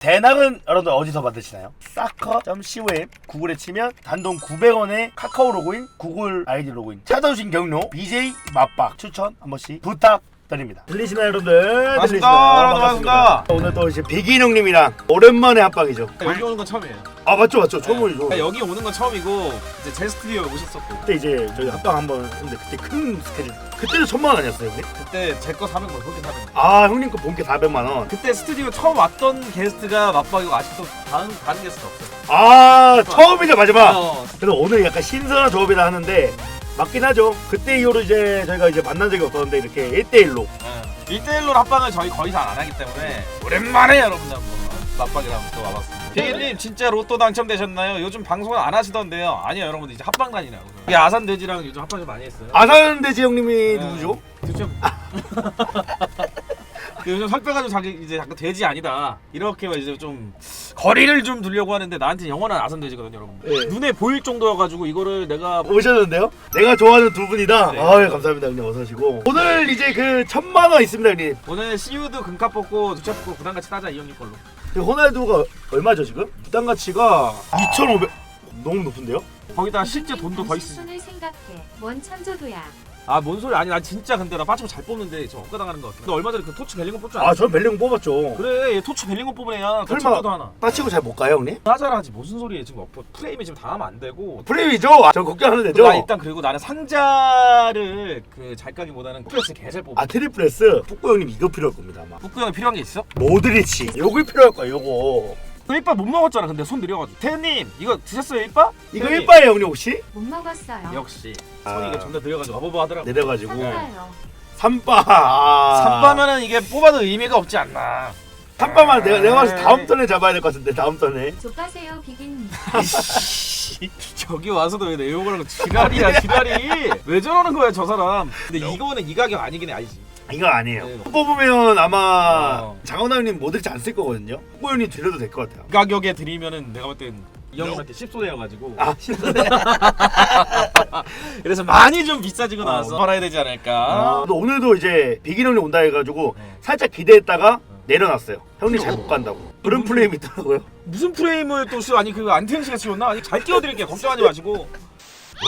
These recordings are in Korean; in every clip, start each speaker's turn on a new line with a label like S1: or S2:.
S1: 대낙은 여러분들 어디서 받으시나요? 사커.com 구글에 치면 단돈 900원에 카카오 로그인, 구글 아이디 로그인 찾아오신 경로 BJ 맛박 추천 한 번씩 부탁 드립니다. 들리시나요 여러분들? 들리시나요?
S2: 여러분, 반갑습니다.
S1: 오늘 또 이제 백인 형님이랑 오랜만에 합방이죠.
S2: 여기 오는 건 처음이에요.
S1: 아 맞죠 맞죠 처음이죠.
S2: 그러니까 여기 오는 건 처음이고 이제 제 스튜디오에 오셨었고
S1: 그때 이제 저희 합방 한번 했는데 그때 큰 스케줄 그때도 천만 원 아니었어요 형님?
S2: 그때 제거 400만 원, 그렇게 400만 원.
S1: 아 형님 거 본 게 400만 원.
S2: 그때 스튜디오 처음 왔던 게스트가 맞박이고 아직도 다른 다른 게스트가 없어요.
S1: 아 처음이자 마지막.
S2: 어,
S1: 그래서 오늘 약간 신선한 조합이라 하는데 맞긴 하죠. 그때 이후로 이제 저희가 이제 만난 적이 없었는데 이렇게 1대1로
S2: 예. 1대1로 합방을 저희 거의 잘 안 하기 때문에 오랜만에 여러분들 한번 맞박이랑 또 와봤습니다. 피디님 진짜 로또 당첨되셨나요? 요즘 방송을 안 하시던데요. 아니요 여러분들 이제 합방 다니라고. 이게 아산 돼지랑 요즘 합방 좀 많이 했어요.
S1: 아산대지 형님이
S2: 네.
S1: 누구죠?
S2: 그쵸? 그 요즘 살 빼가지고 자기 이제 약간 돼지 아니다 이렇게 이제 좀 거리를 좀 두려고 하는데 나한테 영원한 아산 돼지거든요 여러분
S1: 네.
S2: 눈에 보일 정도여가지고 이거를 내가
S1: 오셨는데요? 내가 좋아하는 두 분이다.
S2: 네.
S1: 아유 감사합니다 형님 어서 오시고 오늘 이제 그 천만 원 있습니다 형님.
S2: 오늘 CU도 금값 뽑고 두차 뽑고 부담 같이 따자 이 형님 걸로
S1: 그 호날두가 얼마죠 지금? 부당 가치가 2,500 너무 높은데요?
S2: 거기다 실제 돈도 더
S3: 순을 생각해. 뭔 천조도야.
S2: 아 뭔 소리 아니 나 진짜 근데 나 빠지고 잘 뽑는데 저 엇가당하는 것 같아 근데 얼마 전에 그 토치 벨링건 뽑지
S1: 아
S2: 않았어?
S1: 저는 벨링 뽑았죠.
S2: 그래 얘 토치 벨링건 뽑은 애야 더
S1: 설마-
S2: 도 하나
S1: 따치고 잘 못 가요 형님?
S2: 하자라지 무슨 소리예요 지금 엎어 프레임이 지금 당하면 안 되고
S1: 프레임이죠? 아, 저 걱정하는 애죠?
S2: 나 일단 그리고 나는 상자를 그 잘 까기보다는 플러스 개잘 뽑아.
S1: 아 트리플레스 북구 형님 이거 필요할 겁니다 아마
S2: 북구 형이 필요한 게 있어?
S1: 모드리치 요거 필요할 거야 요거
S2: 너 일바 못 먹었잖아. 근데 손 느려가지고. 태현님 이거 드셨어요 일바?
S1: 이거
S2: 태현님.
S1: 일바예요 형님 혹시?
S3: 못 먹었어요.
S2: 역시
S1: 아.
S2: 손이 이게 존나 느려가지고 바보바 하더라고.
S1: 내려가지고.
S3: 삼바
S1: 아.
S2: 삼바면은 이게 뽑아도 의미가 없지 않나.
S1: 삼바만 내가 내가 봤을 때
S2: 에이.
S1: 다음 턴에 잡아야 될 것 같은데 다음 턴에
S3: 족가세요 비긴.
S2: 저기 와서도 왜 내 욕을 하고 지랄이야 지랄이. 왜 저러는 거야 저 사람. 근데 이거는 이 가격 아니긴 해 알지.
S1: 이거 아니에요
S2: 네.
S1: 뽑으면 아마
S2: 어.
S1: 장원아 형님 모드리치 안쓸 거거든요. 북구 형님 드려도 될 것 같아요.
S2: 이 가격에 드리면은 내가 볼땐이 형님한테 씹소리여가지고.
S1: 아
S2: 그래서 많이 좀 비싸지고
S1: 아,
S2: 나서 팔아야 되지 않을까.
S1: 아, 또 오늘도 이제 비긴 형님 온다 해가지고
S2: 네.
S1: 살짝 기대했다가 내려놨어요. 형님 잘 못 간다고. 그런 플레임 있더라고요.
S2: 무슨 프레임을 또 씌워 아니 그 안태현 씨가 씌웠나? 아니 잘 띄워드릴게요. 걱정하지 마시고.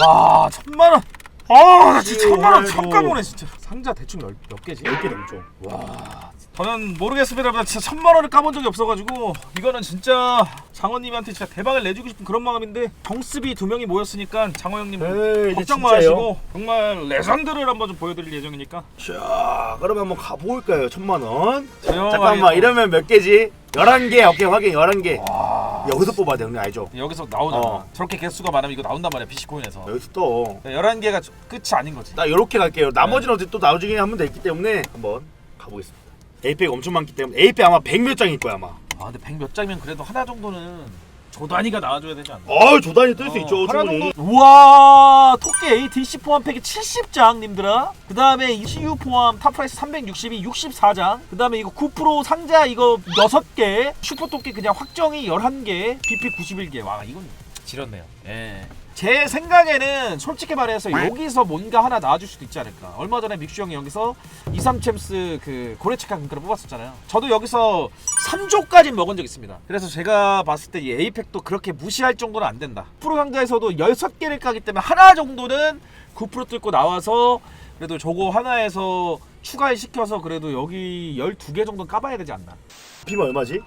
S2: 와 천만 원. 아나 진짜 천만 원 까보네 진짜. 상자 대충 몇, 몇 개지?
S1: 10개 넘죠.
S2: 와 저는 모르겠습니다 여러분 진짜 천만 원을 까본 적이 없어가지고 이거는 진짜 장원님한테 진짜 대박을 내주고 싶은 그런 마음인데 정습이 두 명이 모였으니까 장호 형님
S1: 에이,
S2: 걱정
S1: 진짜요?
S2: 마시고 정말 레전드를 한번 좀 보여드릴 예정이니까
S1: 자 그러면 한번 가볼까요 천만 원 잠깐만
S2: 또-
S1: 이러면 몇 개지? 11개 오케이 확인 11개
S2: 와
S1: 여기서 뽑아야 돼 형님 알죠?
S2: 여기서 나오잖아
S1: 어.
S2: 저렇게 개수가 많으면 이거 나온단 말이야 비시코인에서
S1: 여기서 또
S2: 11개가 끝이 아닌 거지
S1: 나 이렇게 갈게요.
S2: 네.
S1: 나머지는 어차피 또 나중에 하면 되기 때문에 한번 가보겠습니다. 에이펙 엄청 많기 때문에 에이펙 아마 100몇 장일 거야 아마.
S2: 아 근데 100몇 장이면 그래도 하나 정도는 조단위가 나와줘야 되지 않나?
S1: 어 조단이 뜰수 있죠
S2: 하나
S1: 충분히.
S2: 정도 우와 토끼 DC 포함 팩이 70장 님들아 그 다음에 CU 포함 탑프라이스 362 64장 그 다음에 이거 9% 상자 이거 6개 슈퍼 토끼 그냥 확정이 11개 BP 91개 와 이건 지렸네요 예. 제 생각에는 솔직히 말해서 여기서 뭔가 하나 나와줄 수도 있지 않을까 얼마 전에 믹슈 형이 여기서 2, 3챔스 그 고래체카 금가를 뽑았었잖아요 저도 여기서 3조까지 먹은 적 있습니다 그래서 제가 봤을 때 이 에이펙도 그렇게 무시할 정도는 안 된다 프로 상자에서도 6개를 까기 때문에 하나 정도는 9% 뚫고 나와서 그래도 저거 하나에서 추가를 시켜서 그래도 여기 12개 정도 까봐야 되지 않나
S1: 비면 얼마지?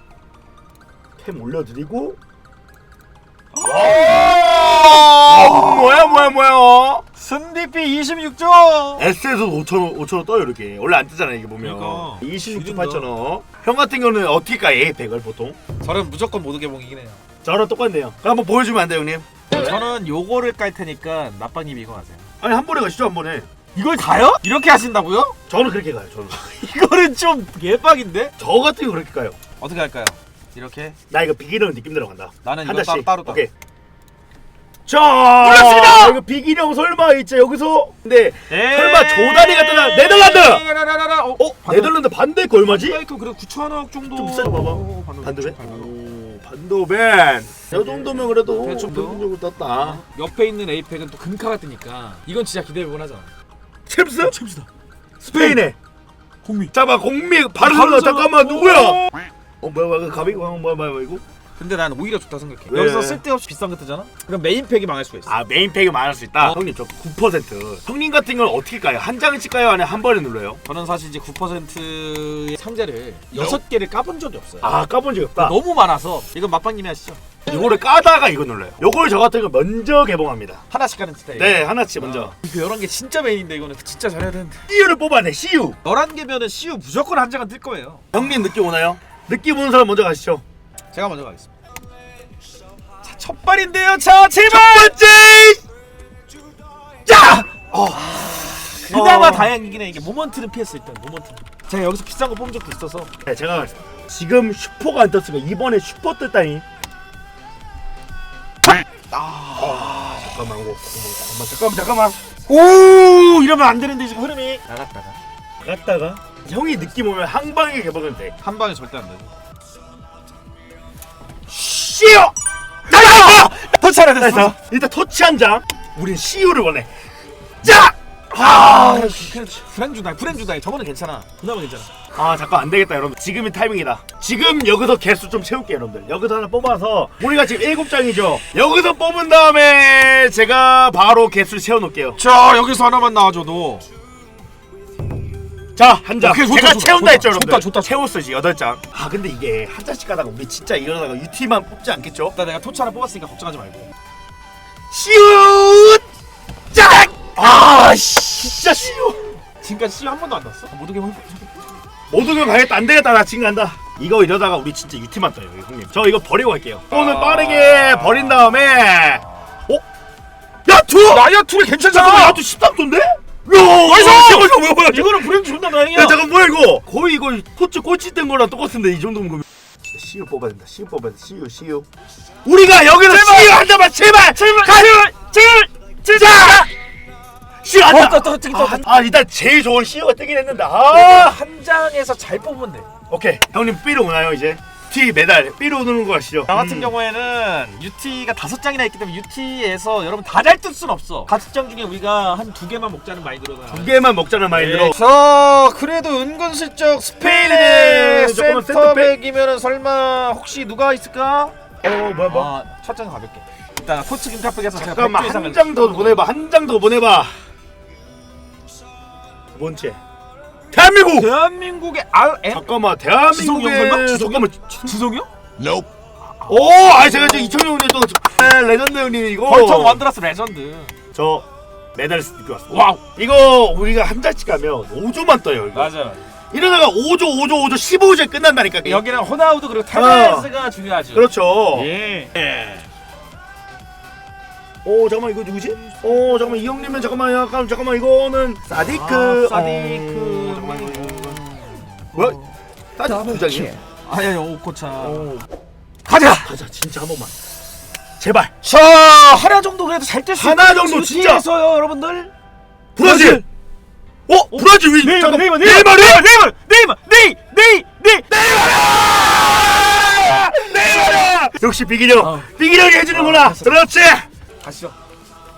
S1: 캠 올려드리고. 뭐야 뭐야 뭐야.
S2: 순디피 26조
S1: S에서 5천 원 5천 원 떠요 이렇게. 원래 안 뜨잖아요 이게 보면.
S2: 그러니까.
S1: 26조
S2: 줄인다.
S1: 8천 원. 형 같은 경우는 어떻게 까 에이펙을 보통?
S2: 저는 무조건 모두 개봉이긴 해요
S1: 저랑 똑같네요. 그럼 한번 보여주면 안 돼요 형님?
S2: 저는 요거를 깔 테니까 나빵님 이거 하세요
S1: 아니 한 번에 가시죠 한 번에.
S2: 이걸 다요? 이렇게 하신다고요?
S1: 저는 그렇게 가요 저는.
S2: 이거는 좀 개빡인데?
S1: 저 같은 경우 그렇게 가요.
S2: 어떻게 할까요? 이렇게
S1: 나 이거 비기령 느낌대로 간다.
S2: 나는
S1: 한
S2: 이거. 따로 따로
S1: 오케이. 자, 몰랐습니다. 이거 비기령 설마 있죠 여기서? 근데 설마 조단위가 뜨나? 네덜란드!
S2: 어, 어
S1: 네덜란드 반대 거 얼마지?
S2: 사이클 그래 9천억 정도.
S1: 좀 비싸죠, 봐봐.
S2: 어, 반도
S1: 반도벤?
S2: 반도.
S1: 오, 반도벤. 이 정도면 그래도
S2: 대충 뭐?
S1: 평균적으로 떴다.
S2: 옆에 있는 에이펙은 또 금카가 뜨니까 이건 진짜 기대해보곤 하잖아.
S1: 챔스?
S2: 챔스다.
S1: 스페인에.
S2: 공미.
S1: 잠깐 공미 바르셀로나 잠깐만 누구야? 어 뭐야 뭐야 가비 뭐야 뭐야 뭐야 이거?
S2: 근데 난 오히려 좋다 생각해.
S1: 왜?
S2: 여기서 쓸데없이 비싼 거 뜨잖아. 그럼 메인팩이 망할 수가 있어.
S1: 아 메인팩이 많을 수 있다.
S2: 어.
S1: 형님 저 9%. 형님 같은 건 어떻게 까요? 한 장을 찍까요? 아니면 한 번에 눌러요?
S2: 저는 사실 이제 9%의 상자를 여섯 개를 까본 적이 없어요.
S1: 아 까본 적 없다.
S2: 너무 많아서 이건 맛방님이 하시죠.
S1: 요거를 까다가 이거 눌러요. 요걸 저 같은 거 먼저 개봉합니다.
S2: 하나씩 까는 스타일.
S1: 네 하나씩 먼저.
S2: 그 열한 개 진짜 메인인데 이거는 진짜 잘해야 되는데.
S1: CU를 뽑아내 CU.
S2: 열한 개면은 CU 무조건 한 장은 뜰 거예요.
S1: 형님 느낌 오나요? 느낌 오는 사람 먼저 가시죠.
S2: 제가 먼저 가겠습니다. 자, 첫 발인데요. 자, 제발.
S1: 첫 번째. 자. 어.
S2: 그나마
S1: 어.
S2: 다행이긴 해. 이게 모먼트는 피했어 일단 모먼트. 제가 여기서 비싼 거 뽑은 적도 있어서.
S1: 네, 제가 지금 슈퍼가 안 떴으니까 이번에 슈퍼 떴다니. 아, 잠깐만, 이거, 잠깐만, 잠깐만, 잠깐만.
S2: 오 이러면 안 되는데 지금 흐름이 나갔다가
S1: 갔다가 형이 느낌 오면 한 방에 개봉은 돼.
S2: 한 방에 절대 안 되고.
S1: 씨요. 나가.
S2: 더 차례
S1: 됐어. 일단 터치 한 장. 우린 CU를 원해. 자. 아,
S2: 브랜주다 브랜주다 저거는 괜찮아 그나마 괜찮아
S1: 아 잠깐 안 되겠다 여러분. 지금이 타이밍이다. 지금 여기서 개수 좀 채울게 여러분들. 여기서 하나 뽑아서 우리가 지금 일곱 장이죠. 여기서 뽑은 다음에 제가 바로 개수 채워 놓을게요.
S2: 자 여기서 하나만 나와줘도
S1: 자, 한 장.
S2: 오케이, 좋다,
S1: 제가
S2: 좋다,
S1: 채운다
S2: 좋다,
S1: 했죠, 여러분들.
S2: 좋다, 좋다.
S1: 채웠어, 이제 여덟 장. 아, 근데 이게 한 장씩 가다가 우리 진짜 이러다가 UT만 뽑지 않겠죠?
S2: 일단 내가 토치 하나 뽑았으니까 걱정하지 말고
S1: 시우! 짝! 아, 씨, 진짜 시우.
S2: 지금까지 CU 한 번도 안 났어? 못 오게 해볼게
S1: 모두가 가겠다, 안 되겠다, 나 지금 간다. 이거 이러다가 우리 진짜 UT만 떠요, 형님. 저 이거 버리고 갈게요. 오늘 빠르게 버린 다음에, 어? 야, 투!
S2: 나야 투를 괜찮잖아
S1: 야투 13도인데? 야, 나이스! 뭐야, 뭐야.
S2: 이거는 브랜주 존나 다행이야.
S1: 야 잠깐 뭐야 이거? 거의 이거 토치 꼴찌 된 거랑 똑같은데 이 정도면 그럼. 진짜 CU 뽑아야 된다 CU 뽑아야 돼 CU CU 우리가 여기서 CU 한 잔만 제발! 제발! 가요 제발! 제발! CU 한
S2: 어,
S1: 잔!
S2: 떠, 떠, 뜨기, 떠.
S1: 아, 아 일단 제일 좋은 CU가 뜨긴 했는데 아.
S2: 한 장에서 잘 뽑으면 돼.
S1: 오케이 형님 삐로 오나요 이제 T 메달 삐로 오는 거 아시죠?
S2: 나 같은
S1: 음.
S2: 경우에는 UT가 다섯 장이나 있기 때문에 UT에서 여러분 다 잘 뜰 순 없어 다섯 장 중에 우리가 한 두 개만 먹자는 마인드로
S1: 두 개만 먹자는 마인드로
S2: 네. 자 그래도 은근슬쩍
S1: 스페인의 조금은
S2: 센터백이면 설마 혹시 누가 있을까?
S1: 어 뭐야 뭐
S2: 아, 첫 장은 가볍게 일단 코트 김카백에서 제가
S1: 잠깐만
S2: 100개 이상을
S1: 한장 더 보내봐 한 장 더 보내봐 두 번째 대한민국
S2: 대한민국의 RM?
S1: 잠깐만? 대한민국의
S2: 지성이
S1: 잠깐만
S2: 지성이요?
S1: 오 아니 제가 지금 이청용 형님 또 아, 레전드 형님 이거
S2: 벌통 완드라스 레전드
S1: 저 메달리스트 입고 왔어
S2: 와우
S1: 이거 우리가 한 장씩 가면 5조만 떠요 이거
S2: 맞아
S1: 이러다가 5조 5조 5조 15조에 끝난다니까 게임.
S2: 여기는 호나우드 그리고 테베스가 중요하죠
S1: 그렇죠
S2: 예. 예.
S1: 오 잠깐만 이거 누구지? 오 잠깐만 이 형님은 잠깐만 약간 잠깐만 이거는 사디크
S2: 아, 사디크
S1: 어, 뭐야? 두 장이요?
S2: 아니 아니 오코차.
S1: 오
S2: 가자!
S1: 가자 진짜 한 번만. 제발.
S2: 자 하나 정도 그래도 잘뜰수
S1: 하나 정도 진짜.
S2: 에서요 여러분들.
S1: 브라질! 어? 브라질 위
S2: 네이마
S1: 잠깐
S2: 네이마
S1: 네이마르
S2: 네이마 네이마 네이마 네이 네이 네이.
S1: 네이마르 역시 비기령.
S2: 어.
S1: 비기령이 해주는구나.
S2: 어.
S1: 그렇지?
S2: 가시죠.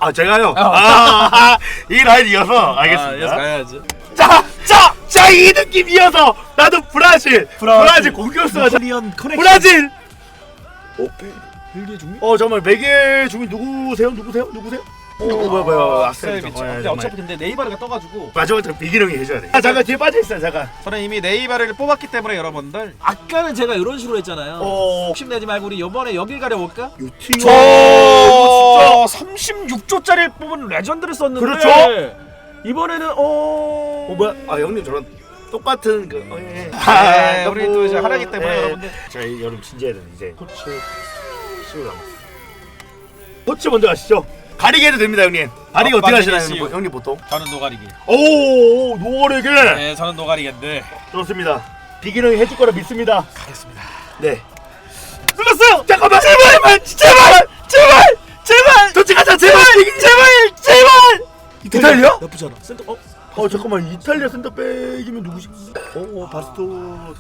S1: 아 제가요?
S2: 어.
S1: 아, 이 라인 이어서 알겠습니다.
S2: 가야지
S1: 자자자이 느낌 이어서 나도 브라질 브라질, 공격수가 자-
S2: 커넥션.
S1: 브라질!
S2: 벨기에 중립
S1: 어 잠깐만 매개 중에 누구세요? 누구세요? 누구세요? 오 뭐야 뭐야
S2: 악셀
S1: 악셀
S2: 미치 근데 어차피 근데 네이바르가 떠가지고.
S1: 마지막으로 비기령이 해줘야 돼아 잠깐 뒤에 빠져있어요 잠깐.
S2: 저는 이미 네이바르를 뽑았기 때문에 여러분들. 아까는 제가 이런 식으로 했잖아요.
S1: 어.
S2: 욕심내지 말고 우리 이번에 여길 가려볼까?
S1: 유티가
S2: 저 진짜. 36조짜리 뽑은 레전드를 썼는데.
S1: 그렇죠.
S2: 이번에는 어...
S1: 어 뭐야? 아 형님 저랑 똑같은 그 어, 예.
S2: 네, 우리 또 이제 하나기 때문에
S1: 예.
S2: 여러분들.
S1: 저희 여름 진지해야 되는 이제 코치 시우 남았어 코치 먼저 가시죠. 가리게 해도 됩니다 형님. 가리게
S2: 어,
S1: 어떻게 하시나요
S2: 시우.
S1: 형님, 형님 보통?
S2: 저는 노가리기.
S1: 오 노어에게
S2: 네 저는 노가리기인데.
S1: 좋습니다. 비기령이 해줄 거라 믿습니다.
S2: 가겠습니다.
S1: 네. 눌렀어요 잠깐만 제발 제발! 제발! 제발 도착하자 제발 제발 제발 이탈리아?
S2: 나쁘지 않아. 센터 어?
S1: 어 잠깐만. 이탈리아 센터백이면 누구지? 어 바스토. 어,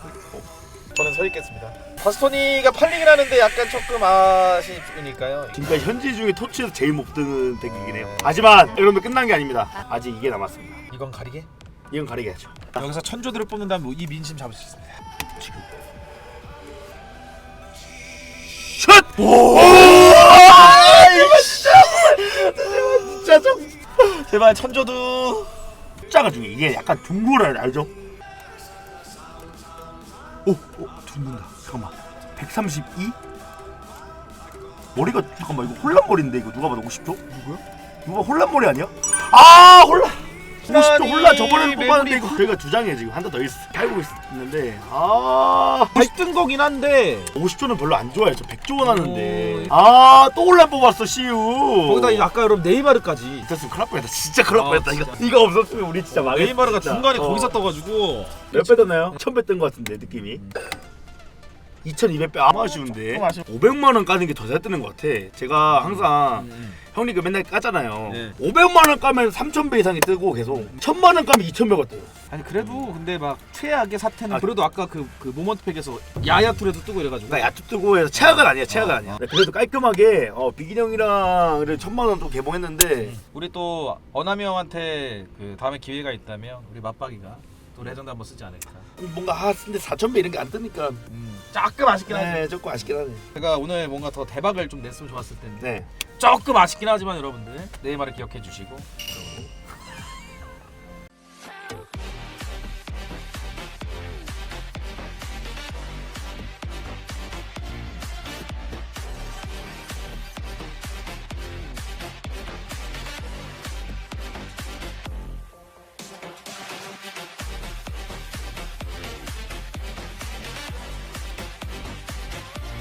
S2: 저는 서 있겠습니다. 바스토니가 팔리긴 하는데 약간 조금 아쉬우니까요.
S1: 지금까지 현지 중에 토치에서 제일 못 드는 덱이긴 해요. 하지만 여러분들 끝난 게 아닙니다. 아직 이게 남았습니다.
S2: 이건 가리게?
S1: 이건 가리게 하죠.
S2: 여기서 천조들을 뽑는 다음 이 민심 잡을 수 있습니다.
S1: 지금. 오! 진짜 좀
S2: 제발 천조도.
S1: 숫자가 중에 이게 약간 둥글어요 알죠? 오, 오 둥근다 잠깐만 132? 머리가 잠깐만 이거 혼란머리인데 이거 누가 봐도 50초? 누구야? 누가 혼란머리 아니야? 아 혼란 50초 혼란 저번에 뽑았는데 이거 저희가 두 장이에요 지금. 한 대 더 있어 깔고 있는데. 아.
S2: 다시 뜬 거긴 한데.
S1: 50조는 별로 안 좋아해요 저 100조 원 하는데. 아 또 혼란 뽑았어 시우
S2: 거기다 아까 여러분 네이마르까지.
S1: 됐으면 큰일 날 뻔했다. 진짜 큰일 날
S2: 아,
S1: 뻔했다.
S2: 진짜.
S1: 이거 이거 없었으면 우리 진짜 망했다
S2: 네이마르가. 중간에
S1: 어.
S2: 거기서 떠가지고.
S1: 몇배 떴나요? 1000배 뜬 것 같은데 느낌이 2200배 아마 아쉬운데
S2: 좀 아쉬워.
S1: 500만 원 까는 게 더 잘 뜨는 것 같아 제가 항상
S2: 음.
S1: 형님 그 맨날 까잖아요
S2: 네.
S1: 500만 원 까면 3000배 이상이 뜨고 계속 1000만 원 까면 2000배가 떠요
S2: 아니 그래도 근데 막 최악의 사태는
S1: 아.
S2: 그래도 아까 그, 그 모먼트 팩에서 야야 툴에도 뜨고 이래가지고
S1: 나 야투 뜨고 해서 최악은 아니야 최악은
S2: 어,
S1: 아니야
S2: 어.
S1: 네, 그래도 깔끔하게 어, 비긴 형이랑 그래 천만 원 또 개봉했는데
S2: 우리 또 어남이 형한테 그 다음에 기회가 있다면 우리 맞박이가 또 레전드 한번 쓰지 않을까.
S1: 뭔가 아 근데 4000배 이런 게 안 뜨니까.
S2: 음, 조금 아쉽긴 하지.
S1: 네 조금 아쉽긴 하네.
S2: 제가 오늘 뭔가 더 대박을 좀 냈으면 좋았을 텐데.
S1: 네.
S2: 조금 아쉽긴 하지만 여러분들 네이마를 기억해 주시고